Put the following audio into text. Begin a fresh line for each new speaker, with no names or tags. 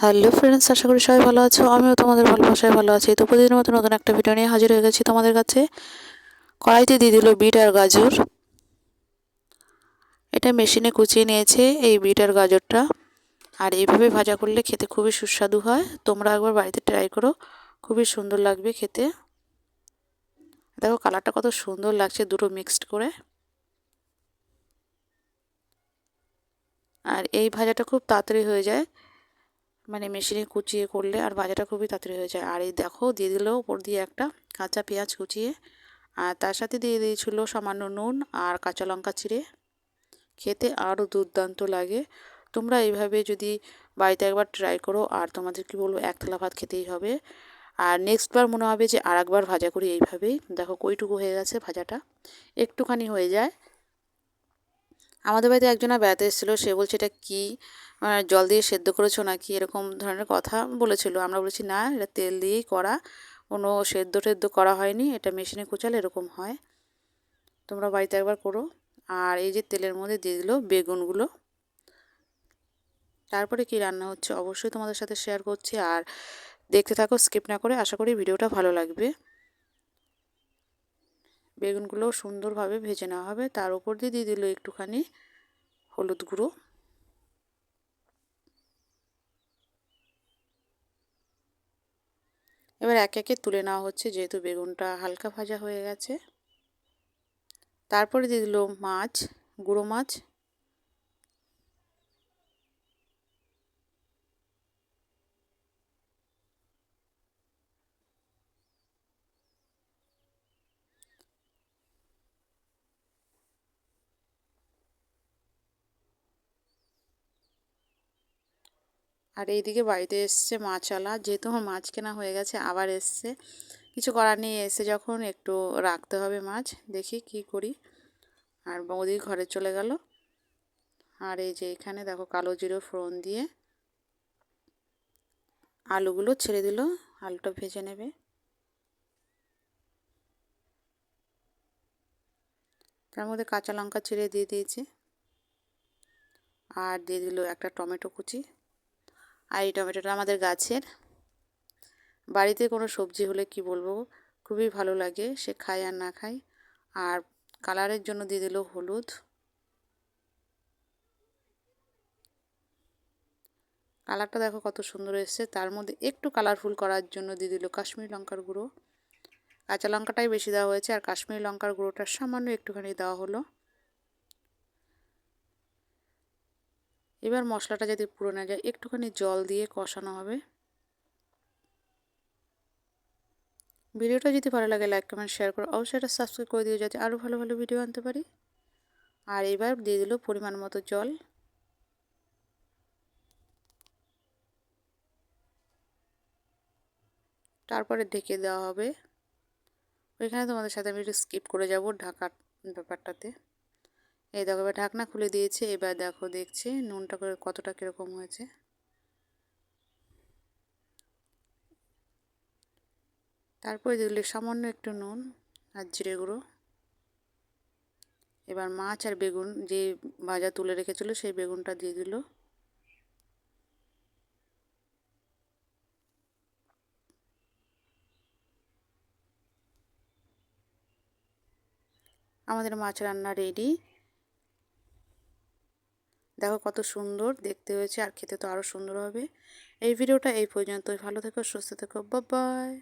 Hello friends আশা করি সবাই ভালো আছো। আমিও তোমাদের ভালোবাসায় ভালো আছি। তো প্রতিদিনের মতো নতুন একটা ভিডিও নিয়ে হাজির হয়ে গেছি তোমাদের কাছে। কড়াইতে দিয়ে দিল বিট আর গাজর। এটা মেশিনে কুচিয়ে নিয়েছে এই বিট আর গাজরটা। আর এইভাবে ভাজা করলে খেতে খুবই সুস্বাদু হয়। তোমরা একবার বাড়িতে ট্রাই করো। খুবই সুন্দর লাগবে খেতে। দেখো কালারটা কত সুন্দর লাগছে দুটো মিক্সড করে। আর এই ভাজাটা খুব তাড়াতাড়ি হয়ে যায়। মানে মেশিনে কুচিয়ে করলে আর ভাজাটা খুবই তাড়াতাড়ি হয়ে যায়। আর এই দেখো, দিয়ে দিল ওপর দিয়ে একটা কাঁচা পেঁয়াজ কুচিয়ে। আর তার সাথে দিয়ে দিয়েছিল সামান্য নুন আর কাঁচা লঙ্কা চিড়ে খেতে আরও দুর্দান্ত লাগে। তোমরা এইভাবে যদি বাড়িতে একবার ট্রাই করো, আর তোমাদের কি বলব, এক থালা ভাত খেতেই হবে। আর নেক্সট বার মনে হবে যে আর একবার ভাজা করি এইভাবেই। দেখো, কইটুকু হয়ে গেছে ভাজাটা। একটুখানি হয়ে যায়। আমাদের বাড়িতে একজনা বেড়াতে এসেছিল, সে বলছে, এটা কী? জল দিয়ে সেদ্ধ করেছ নাকি এরকম ধরনের কথা বলেছিল। আমরা বলেছি, না, এটা তেল দিয়েই করা। কোনো সেদ্ধ টেদ্ধ করা হয়নি। এটা মেশিনে কুচালে এরকম হয়। তোমরা বাড়িতে একবার করো। আর এই যে তেলের মধ্যে দিয়ে দিল বেগুনগুলো। তারপরে কি রান্না হচ্ছে অবশ্যই তোমাদের সাথে শেয়ার করছি। আর দেখতে থাকো স্কিপ না করে আশা করি ভিডিওটা ভালো লাগবে। বেগুনগুলো সুন্দরভাবে ভেজে নেওয়া হবে। তার উপর দিয়ে দিয়ে দিল একটুখানি হলুদ গুঁড়ো। এবার এক একে তুলে নেওয়া হচ্ছে, যেহেতু বেগুনটা হালকা ভাজা হয়ে গেছে। তারপরে দিয়ে দিল মাছ, গুঁড়ো মাছ আর এইদিকে বাড়িতে এসছে মাছওয়ালা। যেহেতু আমার মাছ কেনা হয়ে গেছে, আবার এসছে। কিছু করার নেই, এসে যখন একটু রাখতে হবে মাছ, দেখি কি করি। আর বৌদি ঘরে চলে গেল। আর এই যে এখানে দেখো কালো জিরো ফোড়ন দিয়ে আলুগুলো ছেড়ে দিল। আলুটা ভেজে নেবে। তার মধ্যে কাঁচা লঙ্কা ছিঁড়ে দিয়ে দিয়েছি। আর দিয়ে দিল একটা টমেটো কুচি। আর এই টমেটোটা আমাদের গাছের। বাড়িতে কোনো সবজি হলে কি বলব? খুবই ভালো লাগে, সে খায় আর না খায়। আর কালারের জন্য দিয়ে দিল হলুদ। কালারটা দেখো কত সুন্দর এসছে। তার মধ্যে একটু কালারফুল করার জন্য দিয়ে দিল কাশ্মীরি লঙ্কার গুঁড়ো। কাঁচা লঙ্কাটাই বেশি দেওয়া হয়েছে আর কাশ্মীরি লঙ্কার গুঁড়োটা সামান্য একটুখানি দেওয়া হলো। এবার মশলাটা যদি পুরো না যায়, একটুখানি জল দিয়ে কষানো হবে। ভিডিওটা যদি ভালো লাগে লাইক কমেন্ট শেয়ার করো। অবশ্যই এটা সাবস্ক্রাইব করে দিও যাতে আরও ভালো ভালো ভিডিও আনতে পারি। আর এবার দিয়ে দিল পরিমাণ মতো জল। তারপরে ঢেকে দেওয়া হবে। ওইখানে তোমাদের সাথে আমি একটু স্কিপ করে যাব ঢাকার ব্যাপারটাতে। এই দেখো, এবার ঢাকনা খুলে দিয়েছে, এবার দেখো দেখছে নুনটা করে কতটা কীরকম হয়েছে। তারপরে দিলে সামান্য একটু নুন আর জিরে গুঁড়ো। এবার মাছ আর বেগুন যে ভাজা তুলে রেখেছিল সেই বেগুনটা দিয়ে দিল। আমাদের মাছ রান্না রেডি। দেখো কত সুন্দর, দেখতে হয়েছে আর খেতে তো আরও সুন্দর হবে। এই ভিডিওটা এই পর্যন্তই। ভালো থেকো, সুস্থ থেকো। বাই